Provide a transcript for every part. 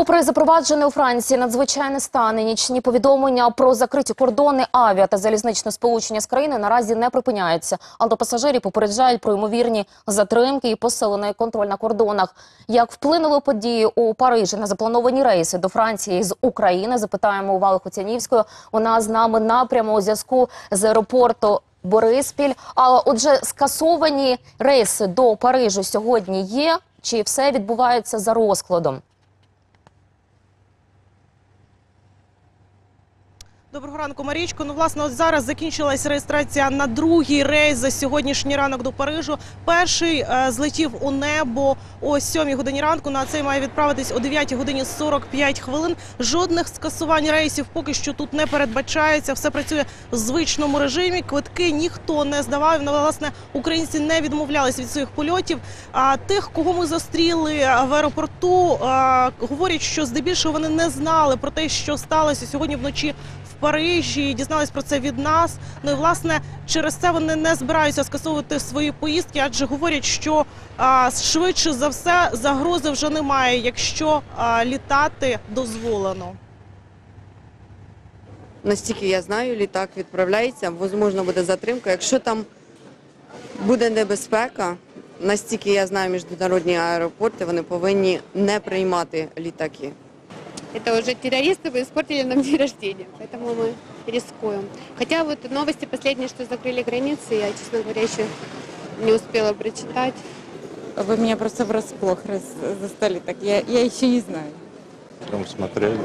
Попри запроваджене у Франції надзвичайне стан і нічні повідомлення про закриті кордони, авіа та залізничне сполучення з країни наразі не припиняються. Автопасажирі попереджають про ймовірні затримки і посилений контроль на кордонах. Як вплинули події у Парижі на заплановані рейси до Франції з України? Запитаємо у Вали Хоцянівської. Вона з нами напрямо у зв'язку з аеропорту. Бориспіль. А отже, скасовані рейси до Парижу сьогодні є. Чи все відбувається за розкладом? Доброго ранку, Марічко. Ну, власне, от зараз закінчилась реєстрація на другий рейс за сьогоднішній ранок до Парижу. Перший е, злетів у небо о 7 годині ранку. На цей має відправитись о 9 годині 45 хвилин. Жодних скасувань рейсів поки що тут не передбачається. Все працює в звичному режимі. Квитки ніхто не здавав. Ну, власне, українці не відмовлялись від своїх польотів. А тих, кого ми зустріли в аеропорту, е, говорять, що здебільшого вони не знали про те, що сталося сьогодні вночі Парижі, дізнались про це від нас. Ну і власне через це вони не збираються скасовувати свої поїздки, адже говорять, що а, швидше за все загрози вже немає, якщо а, літати дозволено. Настільки я знаю, літак відправляється, можливо, буде затримка. Якщо там буде небезпека, настільки я знаю міжнародні аеропорти, вони повинні не приймати літаки. Это уже террористы вы испортили нам день рождения, поэтому мы рискуем. Хотя вот новости последние, что закрыли границы, я, честно говоря, еще не успела прочитать. Вы меня просто врасплох раз- застали так. Я, я еще не знаю. Там смотрели.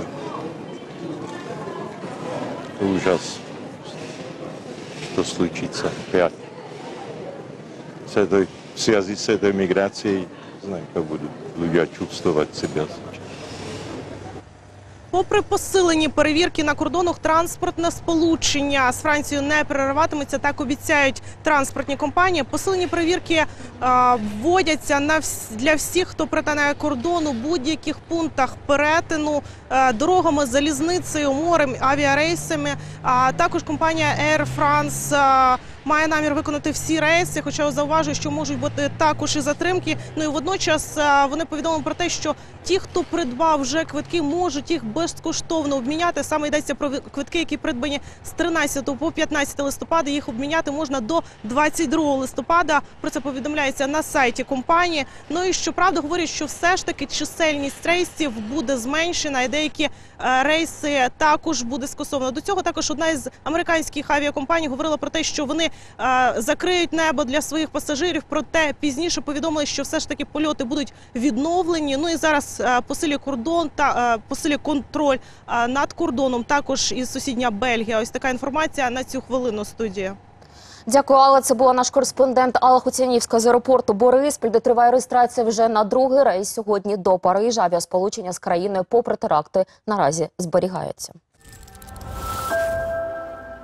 Ужас. Что случится опять. С этой, в связи с этой миграцией, не знаю, как будут люди чувствовать себя. Попри посилені перевірки на кордонах, транспортне сполучення з Францією не перериватиметься. Так обіцяють транспортні компанії. Посилені перевірки е, вводяться на вс- для всіх, хто притинає кордон у будь-яких пунктах перетину е, дорогами, залізницею, морем, авіарейсами. А також компанія Air France е, має намір виконати всі рейси, хоча зауважую, що можуть бути також і затримки. Ну і водночас е, вони повідомили про те, що ті, хто придбав вже квитки, можуть їх безкоштовно обміняти. Саме йдеться про квитки, які придбані з 13 по 15 листопада. Їх обміняти можна до 22 листопада. Про це повідомляється на сайті компанії. Ну і щоправда говорять, що все ж таки чисельність рейсів буде зменшена, і деякі е, рейси також буде скасовано. До цього також одна із американських авіакомпаній говорила про те, що вони закриють небо для своїх пасажирів. Проте пізніше повідомили, що все ж таки польоти будуть відновлені. Ну і зараз посилює кордон та посилює контроль над кордоном. Також із сусідня Бельгія. Ось така інформація на цю хвилину студія. Дякую, Алла. Це була наш кореспондент Алла Хуцянівська з аеропорту Бориспіль, де триває реєстрація вже на другий рейс сьогодні до Парижа. Авіасполучення з країною попри теракти наразі зберігається.